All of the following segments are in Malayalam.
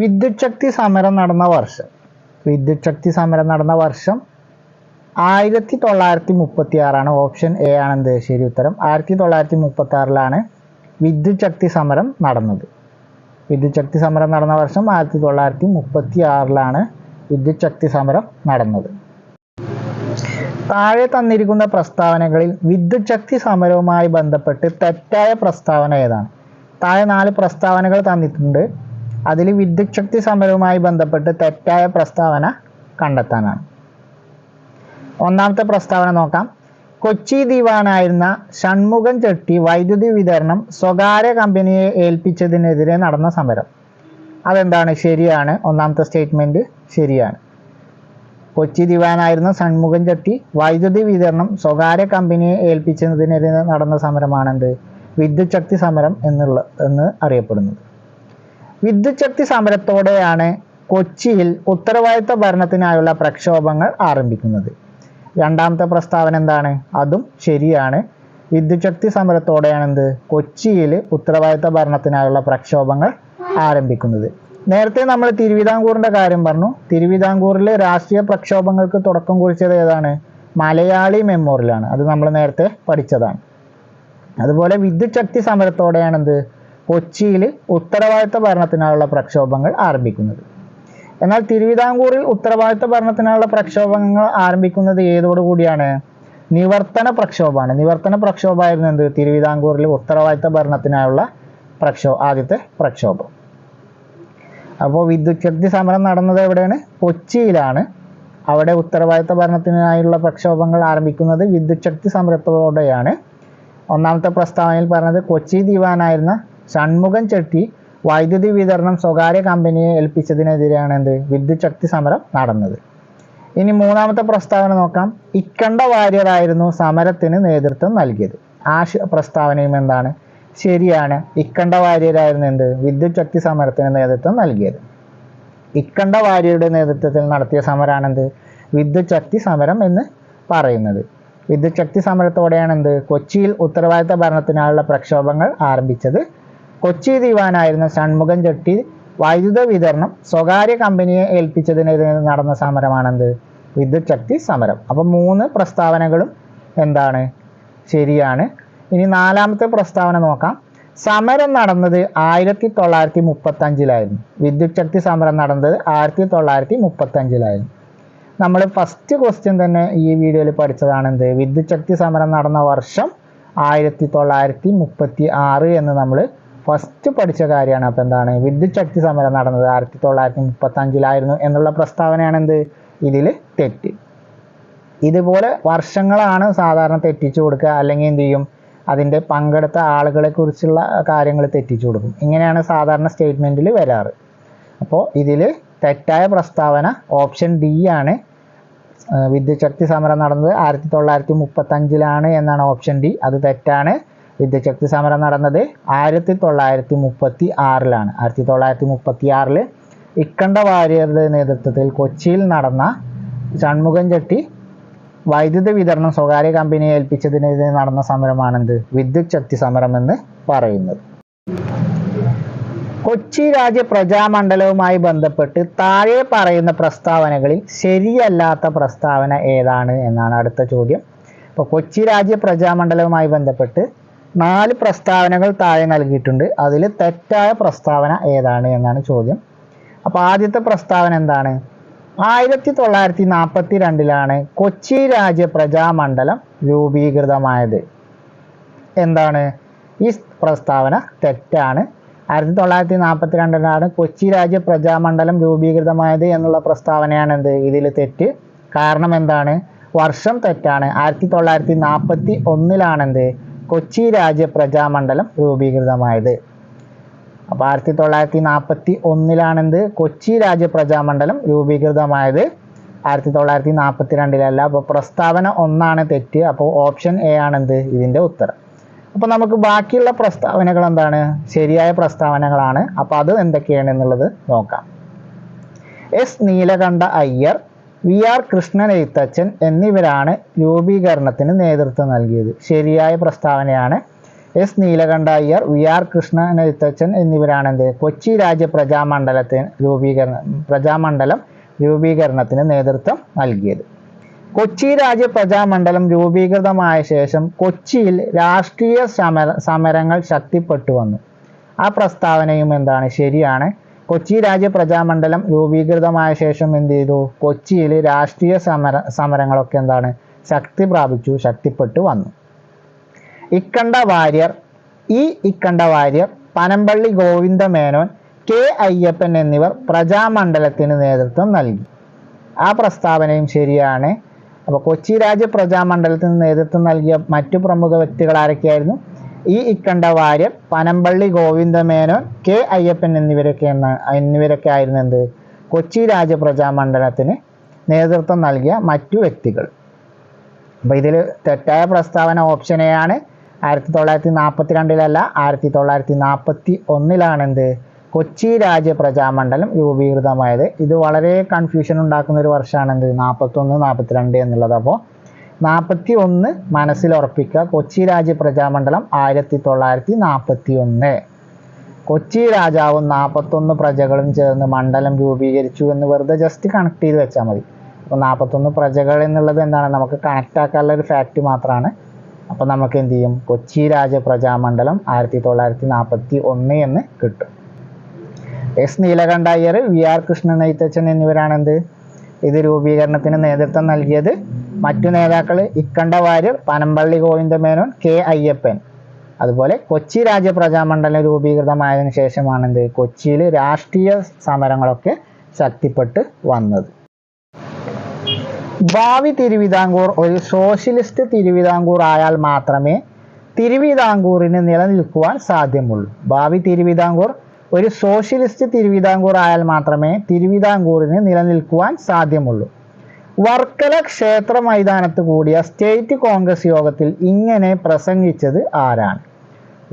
വിദ്യുത് ശക്തി സമരം നടന്ന വർഷം. വിദ്യുത് ശക്തി സമരം നടന്ന വർഷം ആയിരത്തി തൊള്ളായിരത്തി മുപ്പത്തി ആറാണ് ഓപ്ഷൻ എ ആണെന്ത് ശരി ഉത്തരം. ആയിരത്തി തൊള്ളായിരത്തി മുപ്പത്തി ആറിലാണ് വിദ്യുത് ശക്തി സമരം നടന്നത്. വിദ്യുത് ശക്തി സമരം നടന്ന വർഷം ആയിരത്തി തൊള്ളായിരത്തി മുപ്പത്തി ആറിലാണ് വിദ്യുത് ശക്തി സമരം നടന്നത്. താഴെ തന്നിരിക്കുന്ന പ്രസ്താവനകളിൽ വിദ്യുത് ശക്തി സമരവുമായി ബന്ധപ്പെട്ട് തെറ്റായ പ്രസ്താവന ഏതാണ്? താഴെ നാല് പ്രസ്താവനകൾ തന്നിട്ടുണ്ട്. അതിൽ വിദ്യുത് ശക്തി സമരവുമായി ബന്ധപ്പെട്ട് തെറ്റായ പ്രസ്താവന കണ്ടെത്താനാണ്. ഒന്നാമത്തെ പ്രസ്താവന നോക്കാം. കൊച്ചി ദിവാനായിരുന്ന ഷൺമുഖൻ ചെട്ടി വൈദ്യുതി വിതരണം സ്വകാര്യ കമ്പനിയെ ഏൽപ്പിച്ചതിനെതിരെ നടന്ന സമരം. അതെന്താണ്? ശരിയാണ്. ഒന്നാമത്തെ സ്റ്റേറ്റ്മെന്റ് ശരിയാണ്. കൊച്ചി ദിവാനായിരുന്ന ഷൺമുഖൻ ചെട്ടി വൈദ്യുതി വിതരണം സ്വകാര്യ കമ്പനിയെ ഏൽപ്പിച്ചതിനെതിരെ നടന്ന സമരമാണെന്ത്? വിദ്യുത് ശക്തി സമരം എന്നുള്ള എന്ന് അറിയപ്പെടുന്നത്. വിദ്യുത് ശക്തി സമരത്തോടെയാണ് കൊച്ചിയിൽ ഉത്തരവാദിത്ത ഭരണത്തിനായുള്ള പ്രക്ഷോഭങ്ങൾ ആരംഭിക്കുന്നത്. രണ്ടാമത്തെ പ്രസ്താവന എന്താണ്? അതും ശരിയാണ്. വിദ്യുത് ശക്തി സമരത്തോടെയാണ് എന്ത് കൊച്ചിയിൽ ഉത്തരവാദിത്ത ഭരണത്തിനായുള്ള പ്രക്ഷോഭങ്ങൾ ആരംഭിക്കുന്നത്. നേരത്തെ നമ്മൾ തിരുവിതാംകൂറിന്റെ കാര്യം പറഞ്ഞു. തിരുവിതാംകൂറിലെ രാഷ്ട്രീയ പ്രക്ഷോഭങ്ങൾക്ക് തുടക്കം കുറിച്ചത് ഏതാണ്? മലയാളി മെമ്മോറിയലാണ്. അത് നമ്മൾ നേരത്തെ പഠിച്ചതാണ്. അതുപോലെ വിദ്യുത് ശക്തി സമരത്തോടെയാണ് എന്ത് കൊച്ചിയിൽ ഉത്തരവാദിത്ത ഭരണത്തിനായുള്ള പ്രക്ഷോഭങ്ങൾ ആരംഭിക്കുന്നത്. എന്നാൽ തിരുവിതാംകൂറിൽ ഉത്തരവാദിത്ത ഭരണത്തിനായുള്ള പ്രക്ഷോഭങ്ങൾ ആരംഭിക്കുന്നത് ഏതോടുകൂടിയാണ് നിവർത്തന പ്രക്ഷോഭമാണ്. നിവർത്തന പ്രക്ഷോഭമായിരുന്നു എന്ത്? തിരുവിതാംകൂറിൽ ഉത്തരവാദിത്ത ഭരണത്തിനായുള്ള പ്രക്ഷോ ആദ്യത്തെ പ്രക്ഷോഭം. അപ്പോൾ വിദ്യുച്ഛക്തി സമരം നടന്നത് എവിടെയാണ്? കൊച്ചിയിലാണ്. അവിടെ ഉത്തരവാദിത്ത ഭരണത്തിനായുള്ള പ്രക്ഷോഭങ്ങൾ ആരംഭിക്കുന്നത് വിദ്യുച്ഛക്തി സമരത്തോടെയാണ്. ഒന്നാമത്തെ പ്രസ്താവനയിൽ പറഞ്ഞത് കൊച്ചി ദിവാനായിരുന്ന ഷൺമുഖൻ ചെട്ടി വൈദ്യുതി വിതരണം സ്വകാര്യ കമ്പനിയെ ഏൽപ്പിച്ചതിനെതിരെയാണ് എന്ത് വിദ്യുത് ശക്തി സമരം നടന്നത്. ഇനി മൂന്നാമത്തെ പ്രസ്താവന നോക്കാം. ഇക്കണ്ട വാര്യരായിരുന്നു സമരത്തിന് നേതൃത്വം നൽകിയത്. ആ ശ- പ്രസ്താവനയും എന്താണ്? ശരിയാണ്. ഇക്കണ്ട വാര്യരായിരുന്നു എന്ത്? വിദ്യുത് ശക്തി സമരത്തിന് നേതൃത്വം നൽകിയത്. ഇക്കണ്ട വാര്യരുടെ നേതൃത്വത്തിൽ നടത്തിയ സമരമാണ് എന്ത് വിദ്യുത് ശക്തി സമരം എന്ന് പറയുന്നത്. വിദ്യുത് ശക്തി സമരത്തോടെയാണ് എന്ത് കൊച്ചിയിൽ ഉത്തരവാദിത്ത ഭരണത്തിനായുള്ള പ്രക്ഷോഭങ്ങൾ ആരംഭിച്ചത് കൊച്ചി ദിവാനായിരുന്ന ഷൺമുഖൻ ചെട്ടി വൈദ്യുത വിതരണം സ്വകാര്യ കമ്പനിയെ ഏൽപ്പിച്ചതിനെതിരെ നടന്ന സമരമാണെന്ത്? വിദ്യുത് ശക്തി സമരം. അപ്പം മൂന്ന് പ്രസ്താവനകളും എന്താണ്? ശരിയാണ്. ഇനി നാലാമത്തെ പ്രസ്താവന നോക്കാം. സമരം നടന്നത് ആയിരത്തി തൊള്ളായിരത്തി മുപ്പത്തി അഞ്ചിലായിരുന്നു വിദ്യുത് ശക്തി സമരം നടന്നത് ആയിരത്തി തൊള്ളായിരത്തി മുപ്പത്തി അഞ്ചിലായിരുന്നു നമ്മൾ ഫസ്റ്റ് ക്വസ്റ്റ്യൻ തന്നെ ഈ വീഡിയോയിൽ പഠിച്ചതാണ് എന്ത് വിദ്യുത് ശക്തി സമരം നടന്ന വർഷം ആയിരത്തി തൊള്ളായിരത്തി മുപ്പത്തി ആറ് എന്ന് നമ്മൾ ഫസ്റ്റ് പഠിച്ച കാര്യമാണ്. അപ്പോൾ എന്താണ്? വിദ്യുത് ശക്തി സമരം നടന്നത് ആയിരത്തി തൊള്ളായിരത്തി മുപ്പത്തി അഞ്ചിലായിരുന്നു എന്നുള്ള പ്രസ്താവനയാണ് എന്ത്? ഇതിൽ തെറ്റ്. ഇതുപോലെ വർഷങ്ങളാണ് സാധാരണ തെറ്റിച്ചു കൊടുക്കുക. അല്ലെങ്കിൽ എന്ത് ചെയ്യും? അതിന്റെ പങ്കെടുത്ത ആളുകളെ കുറിച്ചുള്ള കാര്യങ്ങൾ തെറ്റിച്ചു കൊടുക്കും. ഇങ്ങനെയാണ് സാധാരണ സ്റ്റേറ്റ്മെന്റിൽ വരാറ്. അപ്പോൾ ഇതിൽ തെറ്റായ പ്രസ്താവന ഓപ്ഷൻ ഡി ആണ്. വിദ്യുച്ഛക്തി സമരം നടന്നത് ആയിരത്തി തൊള്ളായിരത്തി മുപ്പത്തഞ്ചിലാണ് എന്നാണ് ഓപ്ഷൻ ഡി. അത് തെറ്റാണ്. വിദ്യുത് ശക്തി സമരം നടന്നത് ആയിരത്തി തൊള്ളായിരത്തി മുപ്പത്തി ആറിലാണ് ആയിരത്തി തൊള്ളായിരത്തി മുപ്പത്തി ആറിൽ ഇക്കണ്ട വാര്യരുടെ നേതൃത്വത്തിൽ കൊച്ചിയിൽ നടന്ന ഷൺമുഖം ചെട്ടി വൈദ്യുത വിതരണം സ്വകാര്യ കമ്പനിയെ ഏൽപ്പിച്ചതിനെതിരെ നടന്ന സമരമാണെന്ത്? വിദ്യുത് ശക്തി സമരം എന്ന് പറയുന്നത്. കൊച്ചി രാജ്യ പ്രജാമണ്ഡലവുമായി ബന്ധപ്പെട്ട് താഴെ പറയുന്ന പ്രസ്താവനകളിൽ ശരിയല്ലാത്ത പ്രസ്താവന ഏതാണ് എന്നാണ് അടുത്ത ചോദ്യം. അപ്പോൾ കൊച്ചി രാജ്യ പ്രജാമണ്ഡലവുമായി ബന്ധപ്പെട്ട് നാല് പ്രസ്താവനകൾ താഴെ നൽകിയിട്ടുണ്ട്. അതിൽ തെറ്റായ പ്രസ്താവന ഏതാണ് എന്നാണ് ചോദ്യം. അപ്പോൾ ആദ്യത്തെ പ്രസ്താവന എന്താണ്? ആയിരത്തി തൊള്ളായിരത്തി നാൽപ്പത്തി രണ്ടിലാണ് കൊച്ചി രാജ്യ പ്രജാമണ്ഡലം രൂപീകൃതമായത്. എന്താണ്? ഈ പ്രസ്താവന തെറ്റാണ്. ആയിരത്തി തൊള്ളായിരത്തി നാൽപ്പത്തി രണ്ടിലാണ് കൊച്ചി രാജ്യ പ്രജാമണ്ഡലം രൂപീകൃതമായത് എന്നുള്ള പ്രസ്താവനയാണ് എന്ത് ഇതിൽ തെറ്റ്. കാരണം എന്താണ്? വർഷം തെറ്റാണ്. ആയിരത്തി തൊള്ളായിരത്തി നാൽപ്പത്തി ഒന്നിലാണെന്ത് കൊച്ചി രാജ്യ പ്രജാമണ്ഡലം രൂപീകൃതമായത്. അപ്പോൾ ആയിരത്തി തൊള്ളായിരത്തി നാൽപ്പത്തി ഒന്നിലാണെന്ത് കൊച്ചി രാജ്യ പ്രജാമണ്ഡലം രൂപീകൃതമായത് ആയിരത്തി തൊള്ളായിരത്തി നാൽപ്പത്തി രണ്ടിലല്ല അപ്പോൾ പ്രസ്താവന ഒന്നാണ് തെറ്റ്. അപ്പോൾ ഓപ്ഷൻ എ ആണെന്ത്? ഇതിന്റെ ഉത്തരം. അപ്പോൾ നമുക്ക് ബാക്കിയുള്ള പ്രസ്താവനകൾ എന്താണ്? ശരിയായ പ്രസ്താവനകളാണ്. അപ്പോൾ അത് എന്തൊക്കെയാണ് എന്നുള്ളത് നോക്കാം. S. Neelakanta Iyer V R Krishnan Ezhuthachan എന്നിവരാണ് രൂപീകരണത്തിന് നേതൃത്വം നൽകിയത്. ശരിയായ പ്രസ്താവനയാണ് S Neelakanta Iyer V R Krishnan Ezhuthachan എന്നിവരാണ് എന്ത് കൊച്ചി രാജ്യ പ്രജാമണ്ഡലത്തിന് രൂപീകരണ പ്രജാമണ്ഡലം രൂപീകരണത്തിന് നേതൃത്വം നൽകിയത്. കൊച്ചി രാജ്യ പ്രജാമണ്ഡലം രൂപീകൃതമായ ശേഷം കൊച്ചിയിൽ രാഷ്ട്രീയ സമര സമരങ്ങൾ ശക്തിപ്പെട്ടു വന്നു. ആ പ്രസ്താവനയും എന്താണ്? ശരിയാണ്. കൊച്ചി രാജ്യ പ്രജാമണ്ഡലം രൂപീകൃതമായ ശേഷം എന്ത് ചെയ്തു കൊച്ചിയിൽ രാഷ്ട്രീയ സമര സമരങ്ങളൊക്കെ എന്താണ്? ശക്തി പ്രാപിച്ചു ശക്തിപ്പെട്ടു വന്നു. ഇക്കണ്ട വാര്യർ ഈ ഇക്കണ്ട വാര്യർ പനമ്പള്ളി ഗോവിന്ദ മേനോൻ കെ അയ്യപ്പൻ എന്നിവർ പ്രജാമണ്ഡലത്തിന് നേതൃത്വം നൽകി. ആ പ്രസ്താവനയും ശരിയാണ്. അപ്പോൾ കൊച്ചി രാജ്യ പ്രജാമണ്ഡലത്തിന് നേതൃത്വം നൽകിയ മറ്റു പ്രമുഖ വ്യക്തികൾ ആരൊക്കെയായിരുന്നു ഈ ഇക്കണ്ട വാര്യർ പനമ്പള്ളി ഗോവിന്ദമേനോൻ കെ അയ്യപ്പൻ എന്നിവരൊക്കെ എന്ന എന്നിവരൊക്കെ ആയിരുന്നു എന്ത്? കൊച്ചി രാജപ്രജാമണ്ഡലത്തിന് പ്രജാമണ്ഡലത്തിന് നേതൃത്വം നൽകിയ മറ്റു വ്യക്തികൾ. അപ്പോൾ ഇതിൽ തെറ്റായ പ്രസ്താവന ഓപ്ഷൻ എ ആണ്. ആയിരത്തി തൊള്ളായിരത്തി നാൽപ്പത്തി രണ്ടിലല്ല ആയിരത്തി തൊള്ളായിരത്തി നാൽപ്പത്തി ഒന്നിലാണെന്ത് കൊച്ചി രാജ്യ പ്രജാമണ്ഡലം രൂപീകൃതമായത്. ഇത് വളരെ കൺഫ്യൂഷൻ ഉണ്ടാക്കുന്ന ഒരു വർഷമാണ് എന്ത്? നാൽപ്പത്തൊന്ന് നാൽപ്പത്തിരണ്ട് എന്നുള്ളത്. അപ്പോൾ നാൽപ്പത്തി ഒന്ന് മനസ്സിൽ ഉറപ്പിക്കുക. കൊച്ചി രാജ്യ പ്രജാമണ്ഡലം ആയിരത്തി തൊള്ളായിരത്തി നാൽപ്പത്തി ഒന്ന് കൊച്ചി രാജാവും നാൽപ്പത്തൊന്ന് പ്രജകളും ചേർന്ന് മണ്ഡലം രൂപീകരിച്ചു എന്ന് വെറുതെ ജസ്റ്റ് കണക്ട് ചെയ്ത് വെച്ചാൽ മതി. അപ്പോൾ നാൽപ്പത്തൊന്ന് പ്രജകൾ എന്നുള്ളത് എന്താണ്? നമുക്ക് കണക്ട് ആക്കാനുള്ള ഒരു ഫാക്റ്റ് മാത്രമാണ്. അപ്പോൾ നമുക്ക് എന്ത് ചെയ്യും? കൊച്ചി രാജ പ്രജാമണ്ഡലം ആയിരത്തി തൊള്ളായിരത്തി നാൽപ്പത്തി ഒന്ന് എന്ന് കിട്ടും. S Neelakanta Iyer V. R. Krishnan Ezhuthachan എന്നിവരാണ് എന്ത്? ഇത് രൂപീകരണത്തിന് നേതൃത്വം നൽകിയത് മറ്റു നേതാക്കൾ ഇക്കണ്ട വാര്യർ പനമ്പള്ളി ഗോവിന്ദമേനോൻ കെ അയ്യപ്പൻ. അതുപോലെ കൊച്ചി രാജ്യ പ്രജാമണ്ഡലം രൂപീകൃതമായതിനു ശേഷമാണ് എന്ത്? കൊച്ചിയിൽ രാഷ്ട്രീയ സമരങ്ങളൊക്കെ ശക്തിപ്പെട്ട് വന്നത്. ഭാവി തിരുവിതാംകൂർ ഒരു സോഷ്യലിസ്റ്റ് തിരുവിതാംകൂർ ആയാൽ മാത്രമേ തിരുവിതാംകൂറിന് നിലനിൽക്കുവാൻ സാധ്യമുള്ളൂ. ഭാവി തിരുവിതാംകൂർ ഒരു സോഷ്യലിസ്റ്റ് തിരുവിതാംകൂർ ആയാൽ മാത്രമേ തിരുവിതാംകൂറിന് നിലനിൽക്കുവാൻ സാധ്യമുള്ളൂ. വർക്കല ക്ഷേത്ര മൈതാനത്ത് കൂടിയ സ്റ്റേറ്റ് കോൺഗ്രസ് യോഗത്തിൽ ഇങ്ങനെ പ്രസംഗിച്ചത് ആരാണ്?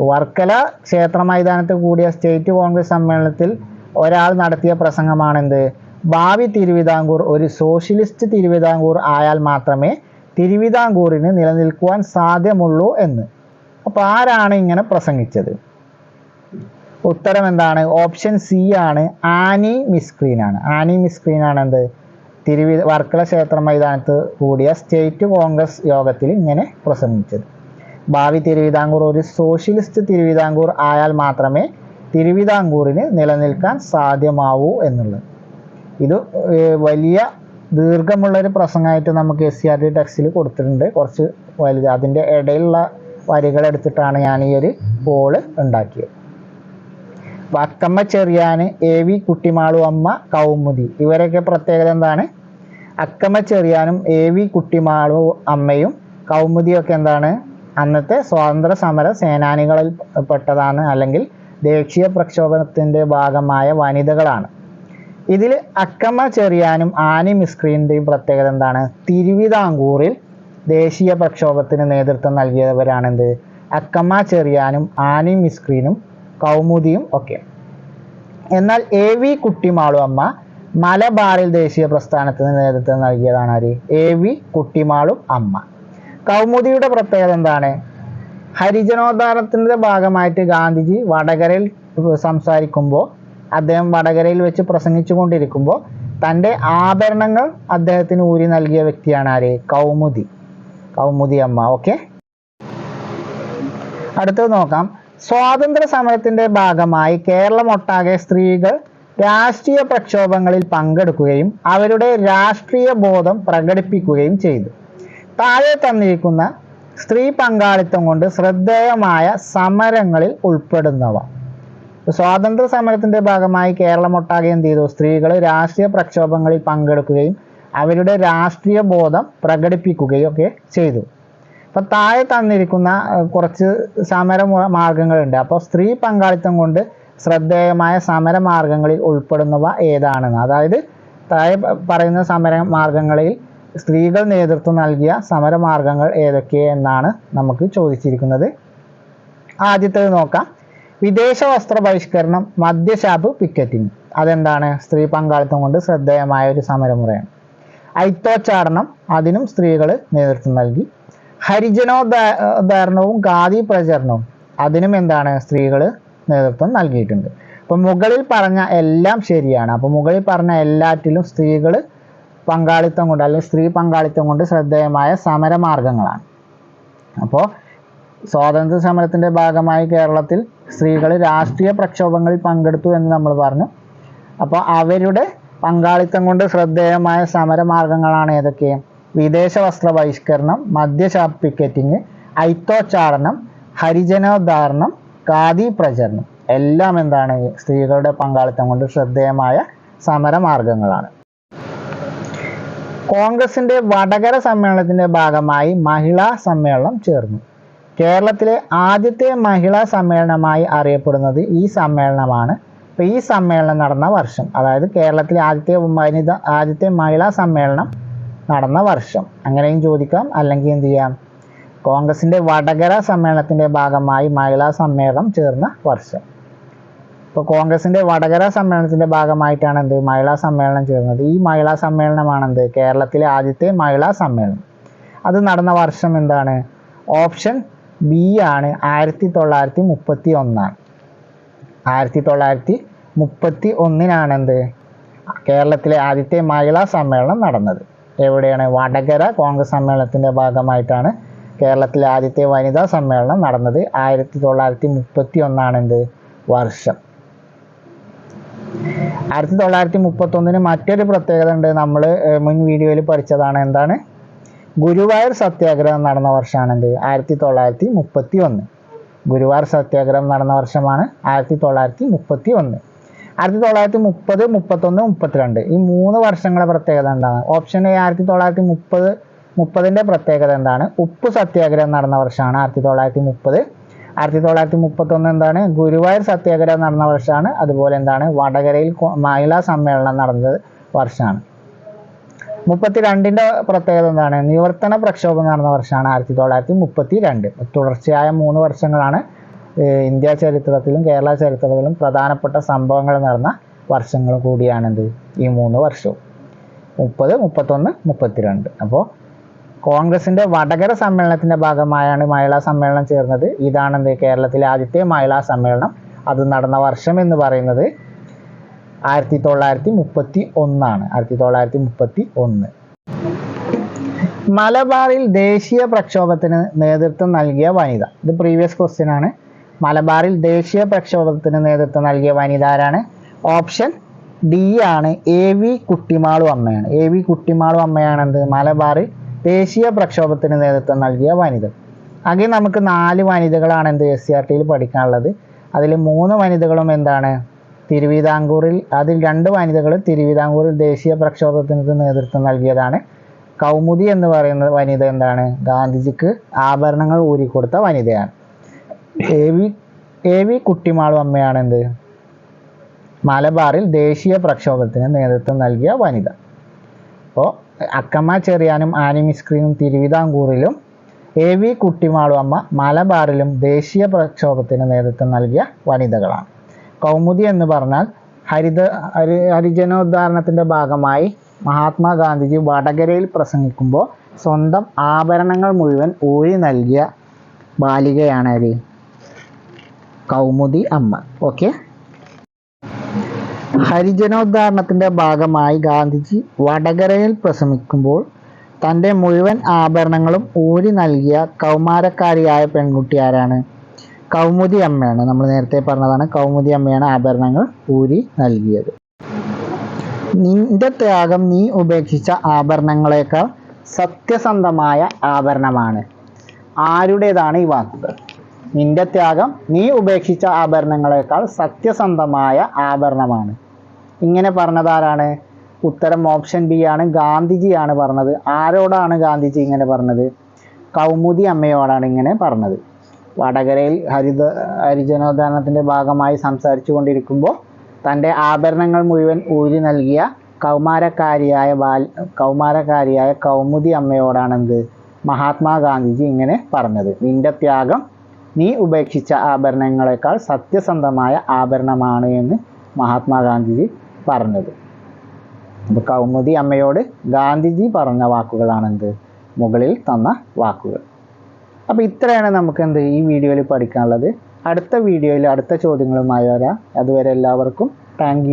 വർക്കല ക്ഷേത്ര മൈതാനത്ത് കൂടിയ സ്റ്റേറ്റ് കോൺഗ്രസ് സമ്മേളനത്തിൽ ഒരാൾ നടത്തിയ പ്രസംഗമാണെന്ത്? ഭാവി തിരുവിതാംകൂർ ഒരു സോഷ്യലിസ്റ്റ് തിരുവിതാംകൂർ ആയാൽ മാത്രമേ തിരുവിതാംകൂറിന് നിലനിൽക്കുവാൻ സാധ്യമുള്ളൂ എന്ന്. അപ്പോൾ ആരാണ് ഇങ്ങനെ പ്രസംഗിച്ചത്? ഉത്തരം എന്താണ്? ഓപ്ഷൻ സി ആണ് ആനി മിസ്ക്രീൻ ആണ് ആനി മിസ്ക്രീൻ ആണ് എന്ത് തിരുവി വർക്കല ക്ഷേത്ര മൈതാനത്ത് കൂടിയ സ്റ്റേറ്റ് കോൺഗ്രസ് യോഗത്തിൽ ഇങ്ങനെ പ്രസംഗിച്ചത്. ഭാവി തിരുവിതാംകൂർ ഒരു സോഷ്യലിസ്റ്റ് തിരുവിതാംകൂർ ആയാൽ മാത്രമേ തിരുവിതാംകൂറിന് നിലനിൽക്കാൻ സാധ്യമാവൂ എന്നുള്ളത്. ഇത് വലിയ ദീർഘമുള്ള ഒരു പ്രസംഗമായിട്ട് നമുക്ക് എസ് സി ആർ ടി ടെക്സ്റ്റിൽ കൊടുത്തിട്ടുണ്ട്. കുറച്ച് വലുത് അതിന്റെ ഇടയിലുള്ള വരികൾ എടുത്തിട്ടാണ് ഞാൻ ഈ ഒരു പോൾ ഉണ്ടാക്കിയത്. വക്കമ്മ ചെറിയാന് എ വി കുട്ടിമാളു അമ്മ കൗമുദി. ഇവരൊക്കെ പ്രത്യേകത എന്താണ്? അക്കമ്മ ചെറിയാനും എ വി കുട്ടിമാളു അമ്മയും കൗമുദിയൊക്കെ എന്താണ്? അന്നത്തെ സ്വാതന്ത്ര്യ സമര സേനാനികളിൽ പെട്ടതാണ് അല്ലെങ്കിൽ ദേശീയ പ്രക്ഷോഭത്തിന്റെ ഭാഗമായ വനിതകളാണ്. ഇതിൽ അക്കമ്മ ചെറിയാനും ആനി മിസ്ക്രീന്റെയും പ്രത്യേകത എന്താണ്? തിരുവിതാംകൂറിൽ ദേശീയ പ്രക്ഷോഭത്തിന് നേതൃത്വം നൽകിയവരാണെന്ത് അക്കമ്മ ചെറിയാനും ആനി മിസ്ക്രീനും കൗമുദിയും ഒക്കെ. എന്നാൽ എ വി കുട്ടിമാളു അമ്മ മലബാറിൽ ദേശീയ പ്രസ്ഥാനത്തിന് നേതൃത്വം നൽകിയതാണ് ആര്? എ വി കുട്ടിമാളും അമ്മ. കൗമുദിയുടെ പ്രത്യേകത എന്താണ്? ഹരിജനോദ്ധാരണത്തിന്റെ ഭാഗമായിട്ട് ഗാന്ധിജി വടകരയിൽ സംസാരിക്കുമ്പോൾ അദ്ദേഹം വടകരയിൽ വെച്ച് പ്രസംഗിച്ചു കൊണ്ടിരിക്കുമ്പോൾ തന്റെ ആഭരണങ്ങൾ അദ്ദേഹത്തിന് ഊരി നൽകിയ വ്യക്തിയാണ് ആര്? കൗമുദി. കൗമുദി അമ്മ. ഓക്കെ? അടുത്തത് നോക്കാം. സ്വാതന്ത്ര്യ സമരത്തിന്റെ ഭാഗമായി കേരളമൊട്ടാകെ സ്ത്രീകൾ രാഷ്ട്രീയ പ്രക്ഷോഭങ്ങളിൽ പങ്കെടുക്കുകയും അവരുടെ രാഷ്ട്രീയ ബോധം പ്രകടിപ്പിക്കുകയും ചെയ്തു. താഴെ തന്നിരിക്കുന്ന സ്ത്രീ പങ്കാളിത്തം കൊണ്ട് ശ്രദ്ധേയമായ സമരങ്ങളിൽ ഉൾപ്പെടുന്നവ. സ്വാതന്ത്ര്യ സമരത്തിന്റെ ഭാഗമായി കേരളമൊട്ടാകെ എന്ത് ചെയ്തു? സ്ത്രീകൾ രാഷ്ട്രീയ പ്രക്ഷോഭങ്ങളിൽ പങ്കെടുക്കുകയും അവരുടെ രാഷ്ട്രീയ ബോധം പ്രകടിപ്പിക്കുകയും ഒക്കെ ചെയ്തു. അപ്പൊ താഴെ തന്നിരിക്കുന്ന കുറച്ച് സമര മാർഗങ്ങളുണ്ട്. അപ്പോൾ സ്ത്രീ പങ്കാളിത്തം കൊണ്ട് ശ്രദ്ധേയമായ സമര മാർഗങ്ങളിൽ ഉൾപ്പെടുന്നവ ഏതാണെന്ന്. അതായത് താഴെ പറയുന്ന സമര മാർഗങ്ങളിൽ സ്ത്രീകൾ നേതൃത്വം നൽകിയ സമര മാർഗങ്ങൾ ഏതൊക്കെ എന്നാണ് നമുക്ക് ചോദിച്ചിരിക്കുന്നത്. ആദ്യത്തേത് നോക്കാം. വിദേശ വസ്ത്ര ബഹിഷ്കരണം മദ്യഷാപ്പ് പിക്കറ്റിംഗ്. അതെന്താണ്? സ്ത്രീ പങ്കാളിത്തം കൊണ്ട് ശ്രദ്ധേയമായ ഒരു സമരമുറയാണ്. ഐത്തോച്ചാടനം അതിനും സ്ത്രീകൾ നേതൃത്വം നൽകി. ഹരിജനോദ്ധാരണവും ഖാദി പ്രചരണവും അതിനും എന്താണ് സ്ത്രീകൾ നേതൃത്വം നൽകിയിട്ടുണ്ട്. അപ്പം മുകളിൽ പറഞ്ഞ എല്ലാം ശരിയാണ്. അപ്പം മുകളിൽ പറഞ്ഞ എല്ലാറ്റിലും സ്ത്രീകൾ പങ്കാളിത്തം കൊണ്ട് അല്ലെങ്കിൽ സ്ത്രീ പങ്കാളിത്തം കൊണ്ട് ശ്രദ്ധേയമായ സമരമാർഗങ്ങളാണ്. അപ്പോൾ സ്വാതന്ത്ര്യ സമരത്തിന്റെ ഭാഗമായി കേരളത്തിൽ സ്ത്രീകൾ രാഷ്ട്രീയ പ്രക്ഷോഭങ്ങളിൽ പങ്കെടുത്തു എന്ന് നമ്മൾ പറഞ്ഞു. അപ്പോൾ അവരുടെ പങ്കാളിത്തം കൊണ്ട് ശ്രദ്ധേയമായ സമരമാർഗങ്ങളാണ് ഏതൊക്കെ? വിദേശ വസ്ത്ര ബഹിഷ്കരണം മദ്യഷാപ്പ് പിക്കറ്റിംഗ് ഐത്തോച്ചാടനം ഹരിജനോദ്ധാരണം ഖാദി പ്രചരണം എല്ലാം എന്താണ്? സ്ത്രീകളുടെ പങ്കാളിത്തം കൊണ്ട് ശ്രദ്ധേയമായ സമരമാർഗങ്ങളാണ്. കോൺഗ്രസിന്റെ വടകര സമ്മേളനത്തിന്റെ ഭാഗമായി മഹിളാ സമ്മേളനം ചേർന്നു. കേരളത്തിലെ ആദ്യത്തെ മഹിളാ സമ്മേളനമായി അറിയപ്പെടുന്നത് ഈ സമ്മേളനമാണ്. ഈ സമ്മേളനം നടന്ന വർഷം അതായത് കേരളത്തിലെ ആദ്യത്തെ വനിത ആദ്യത്തെ മഹിളാ സമ്മേളനം നടന്ന വർഷം. അങ്ങനെയും ചോദിക്കാം. അല്ലെങ്കിൽ എന്ത് ചെയ്യാം? കോൺഗ്രസിന്റെ വടകര സമ്മേളനത്തിന്റെ ഭാഗമായി മഹിളാ സമ്മേളനം ചേർന്ന വർഷം. ഇപ്പോൾ കോൺഗ്രസിന്റെ വടകര സമ്മേളനത്തിന്റെ ഭാഗമായിട്ടാണ് എന്ത്? മഹിളാ സമ്മേളനം ചേർന്നത്. ഈ മഹിളാ സമ്മേളനമാണ് എന്ത്? കേരളത്തിലെ ആദ്യത്തെ മഹിളാ സമ്മേളനം. അത് നടന്ന വർഷം എന്താണ്? ഓപ്ഷൻ ബി ആണ് ആയിരത്തി തൊള്ളായിരത്തി മുപ്പത്തി ഒന്നാണ് ആയിരത്തി തൊള്ളായിരത്തി മുപ്പത്തി ഒന്നിനാണ് എന്ത്? കേരളത്തിലെ ആദ്യത്തെ മഹിളാ സമ്മേളനം നടന്നത്. എവിടെയാണ്? വടകര കോൺഗ്രസ് സമ്മേളനത്തിന്റെ ഭാഗമായിട്ടാണ് കേരളത്തിലെ ആദ്യത്തെ വനിതാ സമ്മേളനം നടന്നത്. ആയിരത്തി തൊള്ളായിരത്തി മുപ്പത്തി ഒന്നാണ് എന്ത് വർഷം. ആയിരത്തി തൊള്ളായിരത്തി മുപ്പത്തി ഒന്നിന് മറ്റൊരു പ്രത്യേകത ഉണ്ട്. നമ്മൾ മുൻ വീഡിയോയിൽ പഠിച്ചതാണ് എന്താണ്? ഗുരുവായൂർ സത്യാഗ്രഹം നടന്ന വർഷമാണ് എന്ത് ആയിരത്തി തൊള്ളായിരത്തി മുപ്പത്തി ഒന്ന് ഗുരുവായൂർ സത്യാഗ്രഹം നടന്ന വർഷമാണ് ആയിരത്തി തൊള്ളായിരത്തി മുപ്പത്തി ഒന്ന് ആയിരത്തി തൊള്ളായിരത്തി മുപ്പത് മുപ്പത്തൊന്ന് മുപ്പത്തിരണ്ട്. ഈ മൂന്ന് വർഷങ്ങളെ പ്രത്യേകത എന്താണ്? ഓപ്ഷൻ എ ആയിരത്തി തൊള്ളായിരത്തി മുപ്പത് മുപ്പതിന്റെ പ്രത്യേകത എന്താണ്? ഉപ്പ് സത്യാഗ്രഹം നടന്ന വർഷമാണ് ആയിരത്തി തൊള്ളായിരത്തി മുപ്പത്. ആയിരത്തി തൊള്ളായിരത്തി മുപ്പത്തൊന്ന് എന്താണ്? ഗുരുവായൂർ സത്യാഗ്രഹം നടന്ന വർഷമാണ്. അതുപോലെ എന്താണ്? വടകരയിൽ മഹിളാ സമ്മേളനം നടന്നത് വർഷമാണ്. മുപ്പത്തിരണ്ടിന്റെ പ്രത്യേകത എന്താണ്? നിവർത്തന പ്രക്ഷോഭം നടന്ന വർഷമാണ് ആയിരത്തി തൊള്ളായിരത്തി മുപ്പത്തി രണ്ട് തുടർച്ചയായ മൂന്ന് വർഷങ്ങളാണ് ഇന്ത്യ ചരിത്രത്തിലും കേരള ചരിത്രത്തിലും പ്രധാനപ്പെട്ട സംഭവങ്ങൾ നടന്ന വർഷങ്ങൾ കൂടിയാണിത്. ഈ മൂന്ന് വർഷവും. മുപ്പത് മുപ്പത്തൊന്ന് മുപ്പത്തിരണ്ട്. അപ്പോൾ കോൺഗ്രസിന്റെ വടകര സമ്മേളനത്തിന്റെ ഭാഗമായാണ് മഹിളാ സമ്മേളനം ചേർന്നത്. ഇതാണെന്ത് കേരളത്തിലെ ആദ്യത്തെ മഹിളാ സമ്മേളനം. അത് നടന്ന വർഷം എന്ന് പറയുന്നത് ആയിരത്തി തൊള്ളായിരത്തി മുപ്പത്തി ഒന്നാണ് ആയിരത്തി തൊള്ളായിരത്തി മുപ്പത്തി ഒന്ന് മലബാറിൽ ദേശീയ പ്രക്ഷോഭത്തിന് നേതൃത്വം നൽകിയ വനിത. ഇത് പ്രീവിയസ് ക്വസ്റ്റ്യൻ ആണ്. മലബാറിൽ ദേശീയ പ്രക്ഷോഭത്തിന് നേതൃത്വം നൽകിയ വനിത ആരാണ് ഓപ്ഷൻ ഡി ആണ് എ വി കുട്ടിമാളു അമ്മയാണ്. എ വി കുട്ടിമാളു അമ്മയാണ് എന്ത് മലബാറിൽ ദേശീയ പ്രക്ഷോഭത്തിന് നേതൃത്വം നൽകിയ വനിത. ആകെ നമുക്ക് നാല് വനിതകളാണ് എന്ത് എസ് സി ആർ ടിയിൽ പഠിക്കാനുള്ളത്. അതിൽ മൂന്ന് വനിതകളും എന്താണ്? തിരുവിതാംകൂറിൽ അതിൽ രണ്ട് വനിതകൾ തിരുവിതാംകൂറിൽ ദേശീയ പ്രക്ഷോഭത്തിന് നേതൃത്വം നൽകിയതാണ്. കൗമുദി എന്ന് പറയുന്ന വനിത എന്താണ്? ഗാന്ധിജിക്ക് ആഭരണങ്ങൾ ഊരിക്കൊടുത്ത വനിതയാണ്. എ വി എ അമ്മയാണ് എന്ത് മലബാറിൽ ദേശീയ പ്രക്ഷോഭത്തിന് നേതൃത്വം നൽകിയ വനിത. അപ്പോൾ അക്കമ്മ ചെറിയാനും ആനി മിസ്ക്രീനും തിരുവിതാംകൂറിലും എ വി കുട്ടിമാളു അമ്മ മലബാറിലും ദേശീയ പ്രക്ഷോഭത്തിന് നേതൃത്വം നൽകിയ വനിതകളാണ്. കൗമുദി എന്ന് പറഞ്ഞാൽ ഹരിത ഹരി ഹരിജനോദ്ധാരണത്തിന്റെ ഭാഗമായി മഹാത്മാഗാന്ധിജി വടകരയിൽ പ്രസംഗിക്കുമ്പോൾ സ്വന്തം ആഭരണങ്ങൾ മുഴുവൻ ഊരി നൽകിയ ബാലികയാണ് ആര് കൗമുദി അമ്മ. ഓക്കെ ഹരിജനോദ്ധാരണത്തിന്റെ ഭാഗമായി ഗാന്ധിജി വടകരയിൽ പ്രസംഗിക്കുമ്പോൾ തന്റെ മുഴുവൻ ആഭരണങ്ങളും ഊരി നൽകിയ കൗമാരക്കാരിയായ പെൺകുട്ടി ആരാണ്? കൗമുദി അമ്മയാണ്. നമ്മൾ നേരത്തെ പറഞ്ഞതാണ് കൗമുദി അമ്മയാണ് ആഭരണങ്ങൾ ഊരി നൽകിയത്. നിന്റെ ത്യാഗം നീ ഉപേക്ഷിച്ച ആഭരണങ്ങളെക്കാൾ സത്യസന്ധമായ ആഭരണമാണ്. ആരുടേതാണ് ഈ വാക്കുകൾ? നിന്റെ ത്യാഗം നീ ഉപേക്ഷിച്ച ആഭരണങ്ങളെക്കാൾ സത്യസന്ധമായ ആഭരണമാണ്. ഇങ്ങനെ പറഞ്ഞതാരാണ്? ഉത്തരം ഓപ്ഷൻ ബി ആണ്. ഗാന്ധിജിയാണ് പറഞ്ഞത്. ആരോടാണ് ഗാന്ധിജി ഇങ്ങനെ പറഞ്ഞത്? കൗമുദി അമ്മയോടാണ് ഇങ്ങനെ പറഞ്ഞത്. വടകരയിൽ ഹരിത ഹരിജനോദ്ധാരണത്തിന്റെ ഭാഗമായി സംസാരിച്ചു കൊണ്ടിരിക്കുമ്പോൾ തന്റെ ആഭരണങ്ങൾ മുഴുവൻ ഊരി നൽകിയ കൗമാരക്കാരിയായ ബാൽ കൗമാരക്കാരിയായ കൗമുദി അമ്മയോടാണെന്ത്? മഹാത്മാഗാന്ധിജി ഇങ്ങനെ പറഞ്ഞത്. നിന്റെ ത്യാഗം നീ ഉപേക്ഷിച്ച ആഭരണങ്ങളെക്കാൾ സത്യസന്ധമായ ആഭരണമാണ് എന്ന് മഹാത്മാഗാന്ധിജി പറഞ്ഞത്. അപ്പോൾ കൗമുദി അമ്മയോട് ഗാന്ധിജി പറഞ്ഞ വാക്കുകളാണെന്ത്? മുകളിൽ തന്ന വാക്കുകൾ. അപ്പോൾ ഇത്രയാണ് നമുക്ക് എന്ത് ഈ വീഡിയോയിൽ പഠിക്കാനുള്ളത്. അടുത്ത വീഡിയോയിൽ അടുത്ത ചോദ്യങ്ങളുമായി വരാം. അതുവരെ എല്ലാവർക്കും താങ്ക്